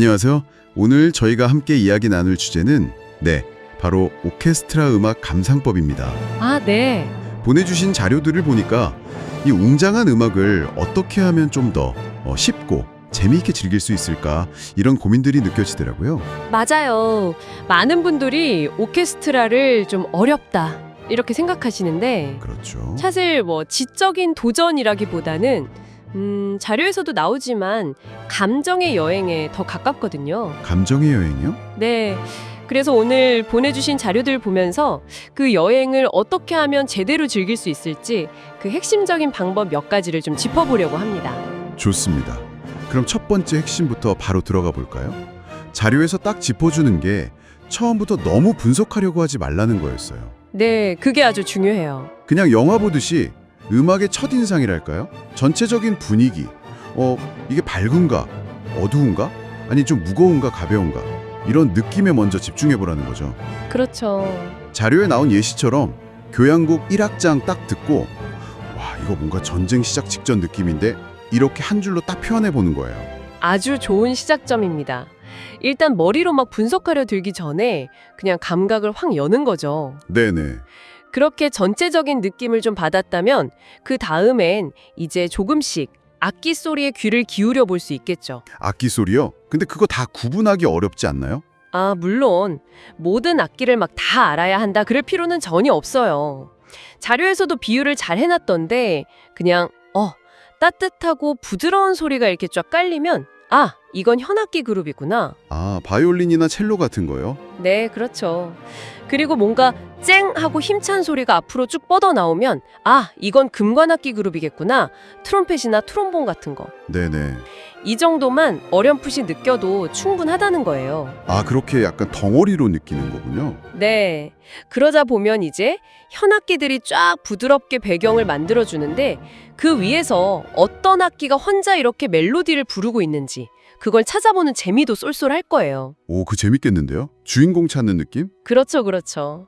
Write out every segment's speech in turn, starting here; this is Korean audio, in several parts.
안녕하세요. 오늘 저희가 함께 이야기 나눌 주제는 네, 바로 오케스트라 음악 감상법입니다. 아, 네. 보내주신 자료들을 보니까 이 웅장한 음악을 어떻게 하면 좀 더 쉽고 재미있게 즐길 수 있을까 이런 고민들이 느껴지더라고요. 맞아요. 많은 분들이 오케스트라를 좀 어렵다. 이렇게 생각하시는데 그렇죠. 사실 뭐 지적인 도전이라기보다는 음, 자료에서도 나오지만 감정의 여행에 더 가깝거든요. 감정의 여행이요? 네. 그래서 오늘 보내주신 자료들 보면서 그 여행을 어떻게 하면 제대로 즐길 수 있을지 그 핵심적인 방법 몇 가지를 좀 짚어보려고 합니다. 좋습니다. 그럼 첫 번째 핵심부터 바로 들어가 볼까요? 자료에서 딱 짚어주는 게 처음부터 너무 분석하려고 하지 말라는 거였어요. 네, 그게 아주 중요해요. 그냥 영화 보듯이 음악의 첫인상이랄까요? 전체적인 분위기. 어, 이게 밝은가? 어두운가? 아니 좀 무거운가 가벼운가? 이런 느낌에 먼저 집중해 보라는 거죠. 그렇죠. 자료에 나온 예시처럼 교향곡 1악장 딱 듣고 와, 이거 뭔가 전쟁 시작 직전 느낌인데 이렇게 한 줄로 딱 표현해 보는 거예요. 아주 좋은 시작점입니다. 일단 머리로 막 분석하려 들기 전에 그냥 감각을 확 여는 거죠. 네네. 그렇게 전체적인 느낌을 좀 받았다면 그 다음엔 이제 조금씩 악기 소리에 귀를 기울여 볼 수 있겠죠. 악기 소리요? 근데 그거 다 구분하기 어렵지 않나요? 아, 물론 모든 악기를 막 다 알아야 한다 그럴 필요는 전혀 없어요. 자료에서도 비유를 잘 해놨던데 그냥 어 따뜻하고 부드러운 소리가 이렇게 쫙 깔리면 아 이건 현악기 그룹이구나. 아, 바이올린이나 첼로 같은 거요? 네, 그렇죠. 그리고 뭔가 쨍 하고 힘찬 소리가 앞으로 쭉 뻗어 나오면 아 이건 금관악기 그룹이겠구나. 트럼펫이나 트롬본 같은 거. 네네. 이 정도만 어렴풋이 느껴도 충분하다는 거예요. 아, 그렇게 약간 덩어리로 느끼는 거군요. 네. 그러자 보면 이제 현악기들이 쫙 부드럽게 배경을 만들어 주는데 그 위에서 어떤 악기가 혼자 이렇게 멜로디를 부르고 있는지 그걸 찾아보는 재미도 쏠쏠할 거예요. 오, 그 재밌겠는데요? 주인공 찾는 느낌? 그렇죠, 그렇죠.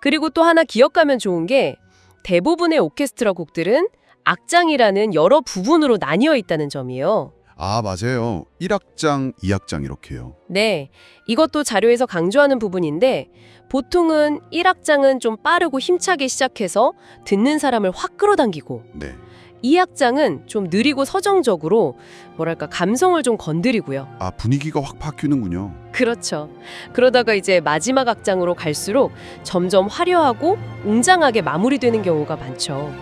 그리고 또 하나 기억하면 좋은 게 대부분의 오케스트라 곡들은 악장이라는 여러 부분으로 나뉘어 있다는 점이에요. 아, 맞아요. 1악장, 2악장 이렇게요. 네, 이것도 자료에서 강조하는 부분인데 보통은 1악장은 좀 빠르고 힘차게 시작해서 듣는 사람을 확 끌어당기고 네. 2악장은 좀 느리고 서정적으로 뭐랄까 감성을 좀 건드리고요. 아, 분위기가 확 바뀌는군요. 그렇죠. 그러다가 이제 마지막 악장으로 갈수록 점점 화려하고 웅장하게 마무리되는 경우가 많죠.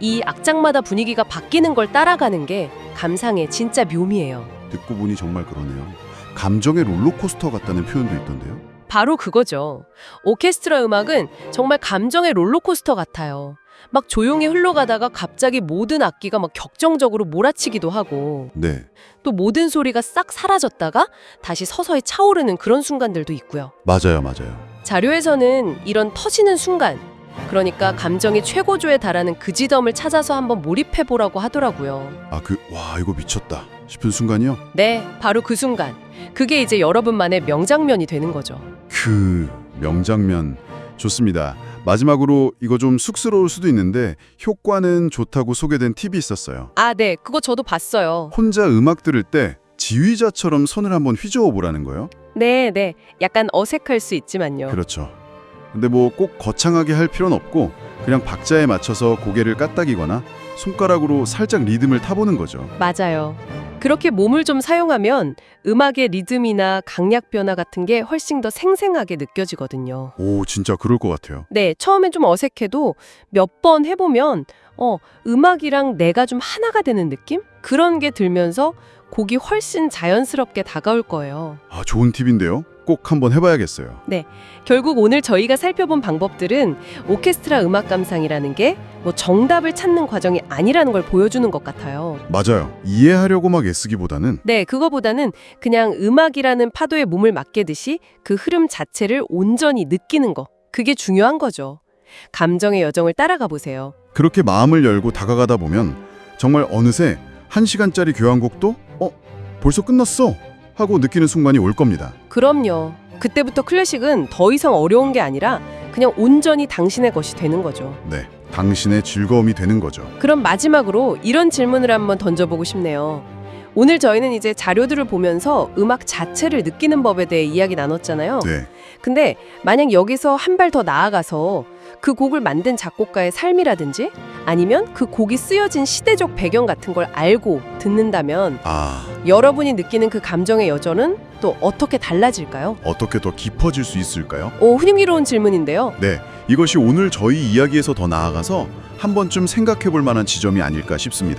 이 악장마다 분위기가 바뀌는 걸 따라가는 게 감상의 진짜 묘미예요. 듣고 보니 정말 그러네요. 감정의 롤러코스터 같다는 표현도 있던데요. 바로 그거죠. 오케스트라 음악은 정말 감정의 롤러코스터 같아요. 막 조용히 흘러가다가 갑자기 모든 악기가 막 격정적으로 몰아치기도 하고 네. 또 모든 소리가 싹 사라졌다가 다시 서서히 차오르는 그런 순간들도 있고요. 맞아요, 맞아요. 자료에서는 이런 터지는 순간, 그러니까 감정이 최고조에 달하는 그 지점을 찾아서 한번 몰입해 보라고 하더라고요. 아, 그, 와, 이거 미쳤다. 싶은 순간이요? 네, 바로 그 순간. 그게 이제 여러분만의 명장면이 되는 거죠. 그 명장면 좋습니다. 마지막으로 이거 좀 쑥스러울 수도 있는데 효과는 좋다고 소개된 팁이 있었어요. 아, 네, 그거 저도 봤어요. 혼자 음악 들을 때 지휘자처럼 손을 한번 휘저어 보라는 거예요. 네, 네, 약간 어색할 수 있지만요. 그렇죠. 근데 뭐 꼭 거창하게 할 필요는 없고 그냥 박자에 맞춰서 고개를 까딱이거나 손가락으로 살짝 리듬을 타보는 거죠. 맞아요. 그렇게 몸을 좀 사용하면 음악의 리듬이나 강약 변화 같은 게 훨씬 더 생생하게 느껴지거든요. 오, 진짜 그럴 것 같아요. 네, 처음엔 좀 어색해도 몇 번 해보면 어, 음악이랑 내가 좀 하나가 되는 느낌? 그런 게 들면서 곡이 훨씬 자연스럽게 다가올 거예요. 아, 좋은 팁인데요. 꼭 한번 해봐야겠어요. 결국 오늘 저희가 살펴본 방법들은 오케스트라 음악 감상이라는 게 뭐 정답을 찾는 과정이 아니라는 걸 보여주는 것 같아요. 맞아요. 이해하려고 막 애쓰기보다는 네, 그거보다는 그냥 음악이라는 파도에 몸을 맡기듯이 그 흐름 자체를 온전히 느끼는 거. 그게 중요한 거죠. 감정의 여정을 따라가 보세요. 그렇게 마음을 열고 다가가다 보면 정말 어느새 한 시간짜리 교향곡도 어 벌써 끝났어 하고 느끼는 순간이 올 겁니다. 그럼요. 그때부터 클래식은 더 이상 어려운 게 아니라 그냥 온전히 당신의 것이 되는 거죠. 네, 당신의 즐거움이 되는 거죠. 그럼 마지막으로 이런 질문을 한번 던져보고 싶네요. 오늘 저희는 이제 자료들을 보면서 음악 자체를 느끼는 법에 대해 이야기 나눴잖아요. 네. 근데 만약 여기서 한 발 더 나아가서 그 곡을 만든 작곡가의 삶이라든지 아니면 그 곡이 쓰여진 시대적 배경 같은 걸 알고 듣는다면 아, 여러분이 느끼는 그 감정의 여전은 또 어떻게 달라질까요? 어떻게 더 깊어질 수 있을까요? 오, 흥미로운 질문인데요. 네, 이것이 오늘 저희 이야기에서 더 나아가서 한 번쯤 생각해 볼 만한 지점이 아닐까 싶습니다.